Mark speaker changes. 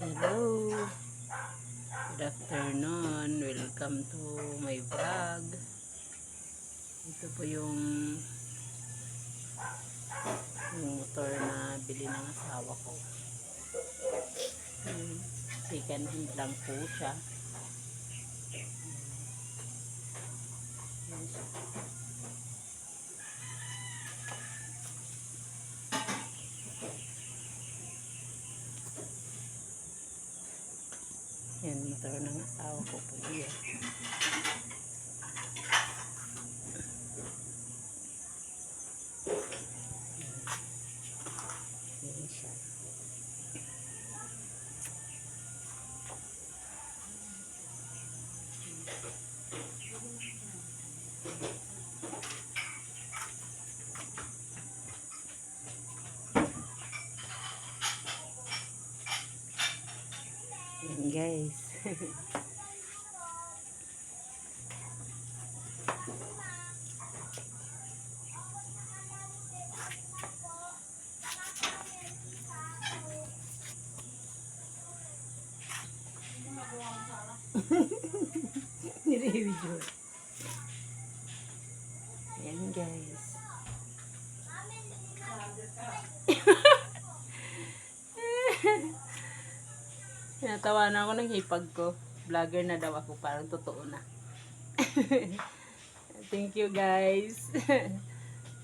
Speaker 1: Hello. Good afternoon. Welcome to my vlog. Ito po yung yung motor na bili ng asawa ko. Hmm, Second hand lang po siya. Yan Yan, motor ng asawa ko po yan siya. Yan guys. Nire-video. Yan guys. Natawa na ako ng hipag ko. Vlogger na daw ako. Parang totoo na. Thank you guys.